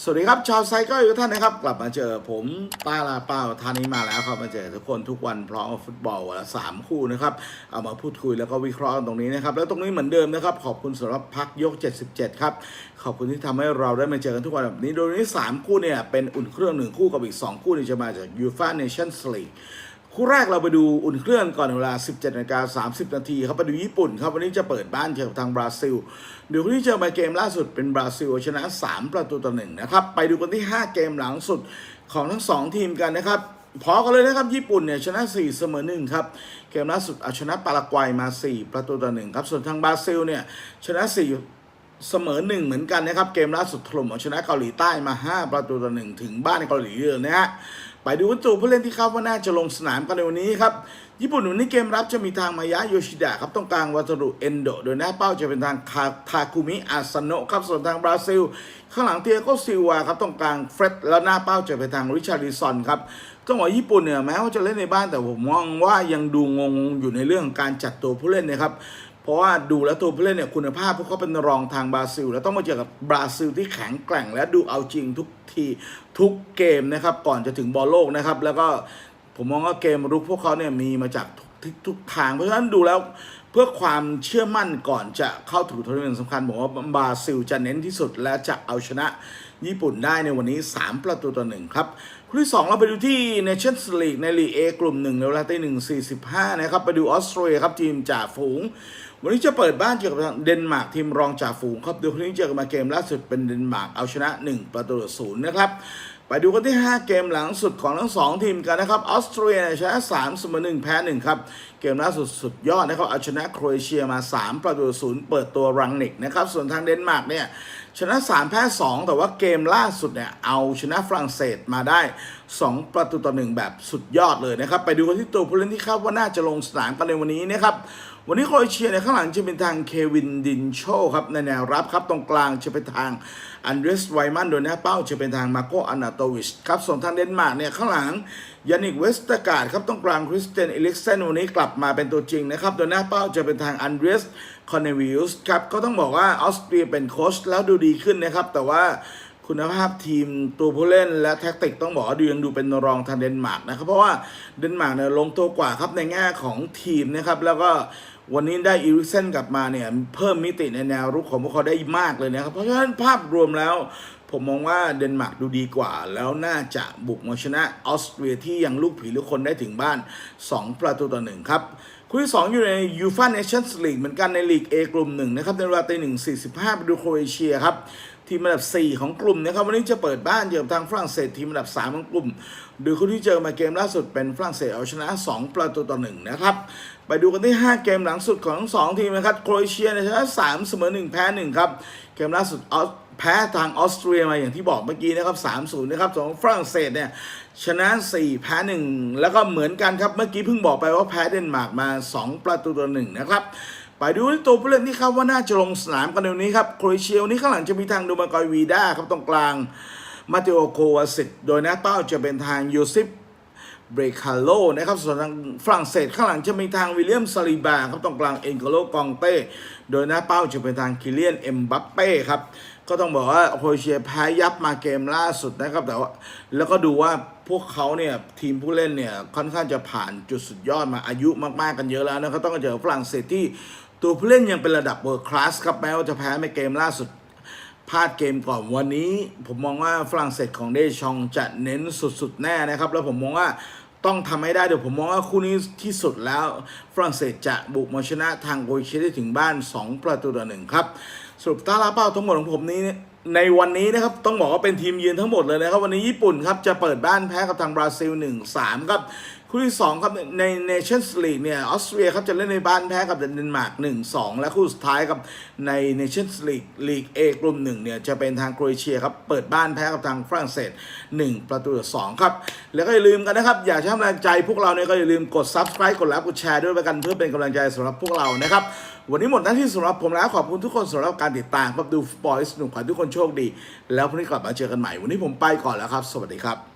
สวัสดีครับ ชาวไซเคิลทุกท่านนะครับ กลับมาเจอผมต้าลาเป้าท่านนี้มาแล้วครับมาเจอทุกคนทุกวันพร้อมฟุตบอลวันละสามคู่นะครับเอามาพูดคุยแล้วก็วิเคราะห์กันตรงนี้นะครับ แล้วตรงนี้เหมือนเดิมนะครับ ขอบคุณสำหรับพักยก 77 ครับ ขอบคุณที่ทำให้เราได้มาเจอกันทุกวันแบบนี้โดยนนี้ 3 คู่เนี่ยเป็นอุ่นเครื่องหนึ่งคู่กับอีก 2 คู่นี่จะมาจากยูฟ่าเนชั่นส์ลีก คู่แรกเราไปดูอุ่นเครื่องก่อนเวลา 17นาฬิกา30 นาทีครับไปดูญี่ปุ่นครับ วันนี้จะเปิดบ้านเจอกับทางบราซิล เดี๋ยววันนี้เจอมาเกมล่าสุดเป็นบราซิลชนะ 3 ประตูต่อหนึ่งนะครับ ไปดูกันที่ 5 เกมหลังสุดของทั้ง 2 ทีมกันนะครับพอกันเลยนะครับ ญี่ปุ่นเนี่ยชนะ 4 เสมอ1ครับ เกมล่าสุดเอาชนะปารากวัยมา 4 ประตูต่อหนึ่งครับ ส่วนทางบราซิลเนี่ยชนะ 4เสมอหนึ่งเหมือนกันนะครับ เกมล่าสุดถล่มเอาชนะเกาหลีใต้มา 5 ประตูต่อหนึ่งถึงบ้านในเกาหลีเลยนะฮะ ไปดูวัตถุผู้เล่นที่คาดว่าน่าจะลงสนามกันในวันนี้ครับ ญี่ปุ่นวันนี้เกมรับจะมีทางมายะโยชิดะครับต้องกลางวัตรุเอนโด โดยหน้าเป้าจะเป็นทางคาทาคุมิอาสโนะครับ ส่วนทางบราซิล ข้างหลังเตียโกซิลวาครับต้องกลางเฟร็ดแล้วหน้าเป้าจะเป็นทางริชาร์ดิซอนครับต้องบอกญี่ปุ่นเนี่ยแม้ว่าจะเล่นในบ้านแต่ผมมองว่ายังดูงงอยู่ในเรื่องการจัดตัวผู้เล่นนะครับ เพราะว่าดูแล้วตัวผู้เล่นเนี่ยคุณภาพพวกเขาเป็นรองทางบราซิล แล้วต้องมาเจอกับบราซิลที่แข็งแกร่ง และดูเอาจริงทุกทีทุกเกมนะครับ ก่อนจะถึงบอลโลกนะครับ แล้วก็ผมมองว่าเกมรุกพวกเขาเนี่ยมีมาจาก ทุกทาง เพราะฉะนั้นดูแล้วเพื่อความเชื่อมั่นก่อนจะเข้าถึงทัวร์นาเมนต์สำคัญผมว่าบราซิลจะเน้นที่สุดและจะเอาชนะญี่ปุ่นได้ในวันนี้ 3 ประตูต่อหนึ่งครับคู่ที่ 2 เราไปดูที่ Nations League ในลีก A กลุ่มหนึ่งในเวลาตีหนึ่งสี่สิบห้านะครับ ไปดูออสเตรเลียครับทีมจ่าฝูง วันนี้จะเปิดบ้านเจอกับทางเดนมาร์กทีมรองจ่าฝูงครับดี๋ยววันนี้เจอกันมาเกมล่าสุดเป็นเดนมาร์กเอาชนะ 1 ประตูต่อศูนย์นะครับ ไปดูกันที่ 5 เกมหลังสุดของทั้ง 2 ทีมกันนะครับออสเตรเลียชนะ3เสมอ1แพ้1ครับ เกมล่าสุดสุดยอดนะครับเอาชนะโครเอเชียมา 3 ประตูศูนย์เปิดตัวรังนิกนะครับ ส่วนทางเดนมาร์กเนี่ยชนะ 3 แพ้ 2 แต่ว่าเกมล่าสุดเนี่ยเอาชนะฝรั่งเศสมาได้ 2 ประตูต่อหนึ่งแบบสุดยอดเลยนะครับ ไปดูกันที่ตัวผู้เล่นที่คาดว่าน่าจะลงสนามกันในวันนี้นะครับวันนี้โครเอเชียในยข้างหลังจะเป็นทางเควินดินโชครับในแนวรับครับตรงกลางจะเป็นทางอันเดรสไวมันโดยหน้าเป้าจะเป็นทางมาโกอานาโตวิชครับส่วนทางเดนมาร์กเนี่ยข้างหลังยานิกเวสตการ์ดครับตรงกลางคริสเตนเอลิกเซนวันนี้กลับมาเป็นตัวจริงนะครับโดยหน้าเป้าจะเป็นทางอันเดรสคอนเนวิลส์ครับก็ต้องบอกว่าออสเตรียเป็นโค้ชแล้วดูดีขึ้นนะครับ แต่ว่าคุณภาพทีมตัวผู้เล่นและแท็กติกต้องบอกว่าดูยังดูเป็นรองทางเดนมาร์กนะครับ เพราะว่าเดนมาร์กเนี่ยลงตัวกว่าครับในแง่ของทีมนะครับ แล้วก็ วันนี้ได้อีริกเซนกลับมาเนี่ยเพิ่มมิติในแนวรุกของพวกเขาได้มากเลยนะครับ เพราะฉะนั้นภาพรวมแล้ว ผมมองว่าเดนมาร์กดูดีกว่า แล้วน่าจะบุกมาชนะออสเตรียที่ยังลูกผีลูกคนได้ถึงบ้าน 2 ประตูต่อหนึ่งครับคู่ที่2อยู่ในยูฟ่าเนชั่นส์ลีกเหมือนกันในลีก A กลุ่มหนึ่งนะครับในเวลาตีหนึ่งสี่สิบห้าไปดูโครเอเชียครับ ทีมอันดับ 4 ของกลุ่มนะครับวันนี้จะเปิดบ้านเจอกับทางฝรั่งเศสทีมอันดับ 3 ของกลุ่มโดยคู่ที่เจอมาเกมล่าสุดเป็นฝรั่งเศสเอาชนะ 2 ประตูต่อ1นะครับไปดูกันที่ 5 เกมหลังสุดของทั้งสองทีมนะครับโครเอเชียเซียชนะ3เสมอ1แพ้1ครับเกมล่าสุดออสแพ้ทางออสเตรียมาอย่างที่บอกเมื่อกี้นะครับ3-0นะครับส่วนของฝรั่งเศสเนี่ยชนะ 4 แพ้ 1 แล้วก็เหมือนกันครับเมื่อกี้เพิ่งบอกไปว่าแพ้เดนมาร์กมา 2 ประตูต่อ1นะครับ ไปดูที่ตัวผู้เล่นที่คาดว่าน่าจะลงสนามกันในวันนี้ครับโครเอเชียวันนี้ข้างหลังจะมีทางดูมากอยวีด้าครับตรงกลางมาเตโอโควาสิตโดยน้าเป้าจะเป็นทางโยซิปเบรคาโลนะครับส่วนทางฝรั่งเศสข้างหลังจะมีทางวิลเลียมซาลิบาครับตรงกลางเอ็นโกโลกองเต้โดยหน้าเป้าจะเป็นทางคิเลียนเอ็มบัปเป้ครับก็ต้องบอกว่าโครเอเชียแพ้ยับมาเกมล่าสุดนะครับแต่ว่าแล้วก็ดูว่าพวกเขาเนี่ยทีมผู้เล่นเนี่ยค่อนข้างจะผ่านจุดสุดยอดมาอายุมากๆกันเยอะแล้วนะครับต้องเจอฝรั่งเศสที่ ตัวผู้เล่นยังเป็นระดับเวิร์คลาสครับแม้ว่าจะแพ้ในเกมล่าสุดพลาดเกมก่อนวันนี้ ผมมองว่าฝรั่งเศสของเดชองจะเน้นสุดๆแน่นะครับ แล้วผมมองว่าต้องทำให้ได้เดี๋ยวผมมองว่าคู่นี้ที่สุดแล้วฝรั่งเศสจะบุกมาชนะทางโครเชได้ถึงบ้าน 2 ประตูต่อหนึ่งครับ สรุปตาลาเป้าทั้งหมดของผมนี้ในวันนี้นะครับต้องบอกว่าเป็นทีมเยือนทั้งหมดเลยนะครับ วันนี้ญี่ปุ่นครับจะเปิดบ้านแพ้กับทางบราซิล 1-3 ครับ คู่ที่2ครับในเนชั่นส์ลีกเนี่ยออสเตรียครับจะเล่นในบ้านแพ้กับเดนมาร์ก1-2 และคู่สุดท้ายครับในเนชั่นส์ลีกลีก A กลุ่ม1เนี่ยจะเป็นทางโครเอเชียครับเปิดบ้านแพ้กับทางฝรั่งเศส 1 ประตูต่อ2ครับแล้วก็อย่าลืมกันนะครับ อยากให้กำลังใจพวกเราเนี่ยก็อย่าลืมกด subscribe กดไลค์กดแชร์ด้วยไปกันเพื่อเป็นกำลังใจสำหรับพวกเรานะครับวันนี้หมดหน้าที่สำหรับผมแล้วขอบคุณทุกคนสำหรับการติดตามครับดูฟุตบอลสนุกขอให้ทุกคนโชคดี แล้วพรุ่งนี้กลับมาเจอกันใหม่ วันนี้ผมไปก่อนแล้วครับ สวัสดีครับ